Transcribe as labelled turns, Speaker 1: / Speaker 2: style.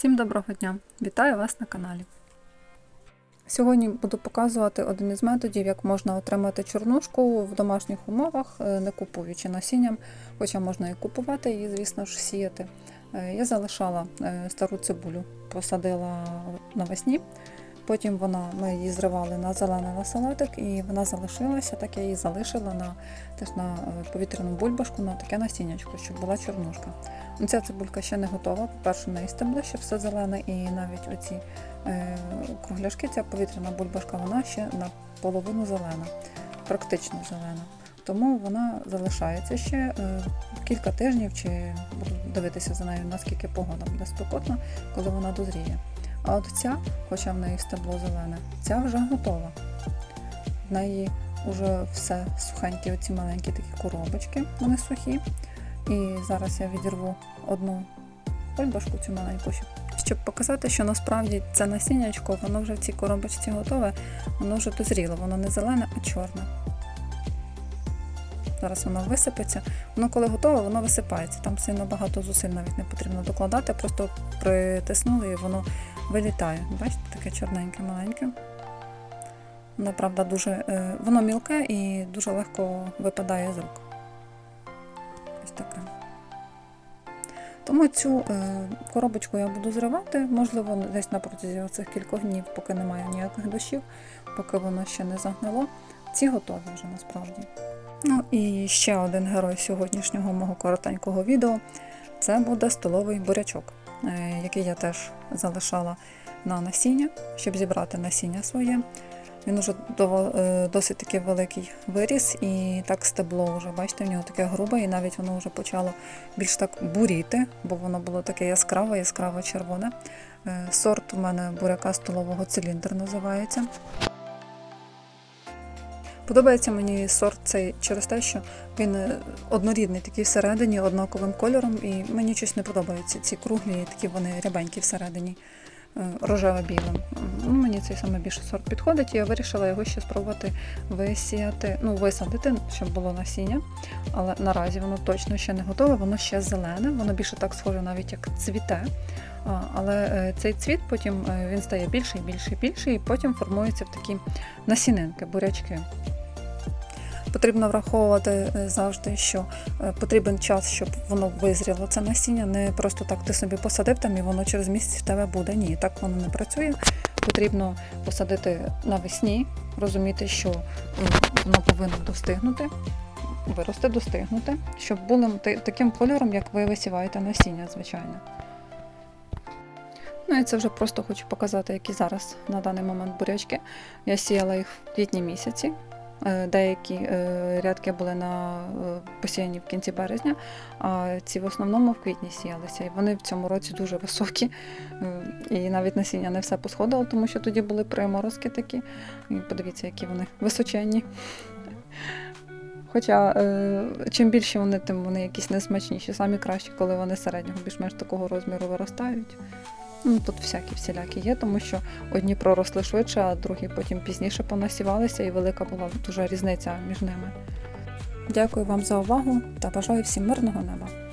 Speaker 1: Всім доброго дня! Вітаю вас на каналі. Сьогодні буду показувати один із методів, як можна отримати чорнушку в домашніх умовах, е, не купуючи насінням, хоча можна і купувати її, звісно ж, сіяти. Е, Я залишала е, стару цибулю, посадила навесні. Потім вона, ми її зривали на зелений на салатик, і вона залишилася, так я її залишила на, теж на е, повітряну бульбашку, на таке насіннячко, щоб була чорнушка. Ну, Ця цибулька ще не готова. По-перше, неї стебло ще все зелене, і навіть оці е, кругляшки, ця повітряна бульбашка, вона ще наполовину зелена, практично зелена. Тому вона залишається ще е, кілька тижнів, чи буду дивитися за нею, наскільки погода буде спекотна, коли вона дозріє. А от ця, хоча в неї стебло зелене, ця вже готова. В неї вже все сухенькі, оці маленькі такі коробочки, вони сухі. І зараз я відірву одну бульбашку цю маленьку, щоб показати, що насправді це насіннячко, воно вже в цій коробочці готове, воно вже дозріло, воно не зелене, а чорне. Зараз воно висипеться. Воно коли готове, воно висипається. Там сильно багато зусиль навіть не потрібно докладати, просто притиснули і воно вилітає. Бачите, таке чорненьке, маленьке. Воно, правда, дуже, е, воно мілке і дуже легко випадає з рук. Ось таке. Тому цю е, коробочку я буду зривати, можливо, десь на протязі цих кількох днів, поки немає ніяких дощів, поки воно ще не загнило. Ці готові вже насправді. Ну і ще один герой сьогоднішнього мого коротенького відео це буде столовий бурячок, який я теж залишала на насіння, щоб зібрати насіння своє. Він уже е, досить таки великий виріс, і так стебло вже, бачите, в нього таке грубе, і навіть воно вже почало більш так буріти, бо воно було таке яскраве, яскраво червоне. Е, Сорт у мене буряка столового циліндр називається. Подобається мені сорт цей через те, що він е, однорідний, такий всередині, однаковим кольором, і мені щось не подобаються ці круглі, такі вони рябенькі всередині, е, рожево-білим. Ну, мені цей саме більше сорт підходить, і я вирішила його ще спробувати висіяти, ну, висадити, щоб було насіння. Але наразі воно точно ще не готове, воно ще зелене, воно більше так схоже навіть як цвіте. Але е, цей цвіт потім він стає більший, більший, більший, і потім формуються в такі насінинки, бурячки. Потрібно враховувати е, завжди, що е, потрібен час, щоб воно визріло це насіння. Не просто так ти собі посадив там і воно через місяць в тебе буде. Ні, так воно не працює. Потрібно посадити навесні, розуміти, що воно повинно достигнути, вирости, достигнути, щоб було таким кольором, як ви висіваєте насіння, звичайно. Ну і це вже просто хочу показати, які зараз на даний момент бурячки. Я сіяла їх в квітні місяці. Е, Деякі е, рядки були на е, посіяні в кінці березня, а ці в основному в квітні сіялися. І вони в цьому році дуже високі. І навіть насіння не все посходило, тому що тоді були приморозки такі. І подивіться, які вони височенні. Хоча чим більше вони, тим вони якісь несмачніші. Самі кращі, коли вони середнього більш-менш такого розміру виростають. Ну, тут всякі всілякі є, тому що одні проросли швидше, а другі потім пізніше понасівалися, і велика була дуже різниця між ними. Дякую вам за увагу та бажаю всім мирного неба.